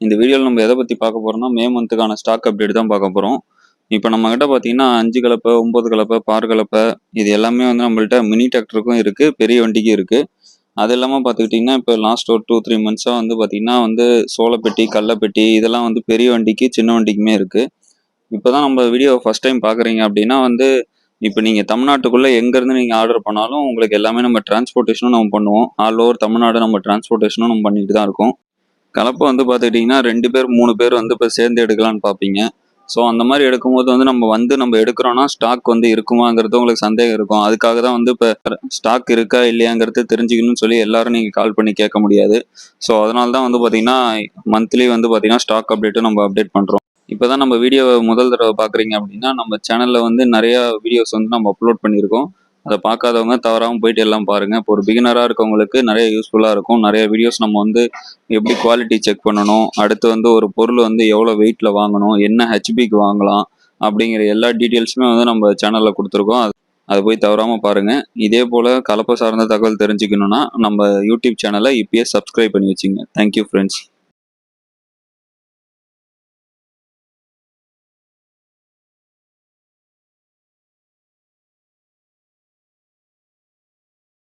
இந்த வீடியோவில் நம்ம எதை பற்றி பார்க்க போகிறோம்னா மே மந்த்துக்கான ஸ்டாக் அப்டேட் தான் பார்க்க போகிறோம் இப்போ நம்மக்கிட்ட பார்த்தீங்கன்னா அஞ்சு கலப்பை ஒம்பது கலப்பை பார் கலப்பை இது எல்லாமே வந்து நம்மள்ட்ட மினி டிராக்டருக்கும் இருக்குது பெரிய வண்டிக்கும் இருக்குது அது இல்லாமல் பார்த்துக்கிட்டிங்கன்னா இப்போ லாஸ்ட் ஒரு டூ த்ரீ மந்த்ஸாக வந்து பார்த்திங்கன்னா வந்து சோளப்பெட்டி கல்லப்பெட்டி இதெல்லாம் வந்து பெரிய வண்டிக்கு சின்ன வண்டிக்குமே இருக்குது இப்போ தான் நம்ம வீடியோ ஃபஸ்ட் டைம் பார்க்குறீங்க அப்படின்னா வந்து இப்போ நீங்கள் தமிழ்நாட்டுக்குள்ளே எங்கேருந்து நீங்கள் ஆர்டர் பண்ணாலும் உங்களுக்கு எல்லாமே நம்ம டிரான்ஸ்போர்ட்டேஷனும் நம்ம பண்ணுவோம். ஆல் ஓவர் தமிழ்நாடு நம்ம டிரான்ஸ்போர்ட்டேஷனும் நம்ம பண்ணிட்டு தான் இருக்கோம். கலப்பை வந்து பார்த்துக்கிட்டிங்கன்னா ரெண்டு பேர் மூணு பேர் வந்து இப்போ சேர்ந்து எடுக்கலான்னு பார்ப்பீங்க. ஸோ அந்த மாதிரி எடுக்கும்போது வந்து நம்ம வந்து நம்ம எடுக்கிறோன்னா ஸ்டாக் வந்து இருக்குமாங்கிறது உங்களுக்கு சந்தேகம் இருக்கும். அதுக்காக தான் வந்து இப்போ ஸ்டாக் இருக்கா இல்லையாங்கிறது தெரிஞ்சுக்கணும்னு சொல்லி எல்லாரும் நீங்கள் கால் பண்ணி கேட்க முடியாது. ஸோ அதனால தான் வந்து பார்த்தீங்கன்னா மந்த்லி வந்து பார்த்தீங்கன்னா ஸ்டாக் அப்டேட்டும் நம்ம அப்டேட் பண்ணுறோம் இப்போ தான் நம்ம வீடியோவை முதல் தடவை பார்க்குறீங்க அப்படின்னா நம்ம சேனலில் வந்து நிறையா வீடியோஸ் வந்து நம்ம அப்லோட் பண்ணியிருக்கோம். அதை பார்க்காதவங்க தவறாமல் போயிட்டு எல்லாம் பாருங்கள் இப்போ ஒரு பிகினராக இருக்கவங்களுக்கு நிறைய யூஸ்ஃபுல்லாக இருக்கும். நிறைய வீடியோஸ் நம்ம வந்து எப்படி குவாலிட்டி செக் பண்ணணும்? அடுத்து வந்து ஒரு பொருள் வந்து எவ்வளோ வெயிட்டில் வாங்கணும்? என்ன ஹெச்பிக்கு வாங்கலாம்? அப்படிங்கிற எல்லா டீட்டெயில்ஸுமே வந்து நம்ம சேனலில் கொடுத்துருக்கோம். அது அதை போய் தவறாமல் பாருங்கள் இதே போல் கலப்பை சார்ந்த தகவல் தெரிஞ்சுக்கணுன்னா நம்ம யூடியூப் சேனலை இப்பயே சப்ஸ்கிரைப் பண்ணி வச்சுங்க. Thank you friends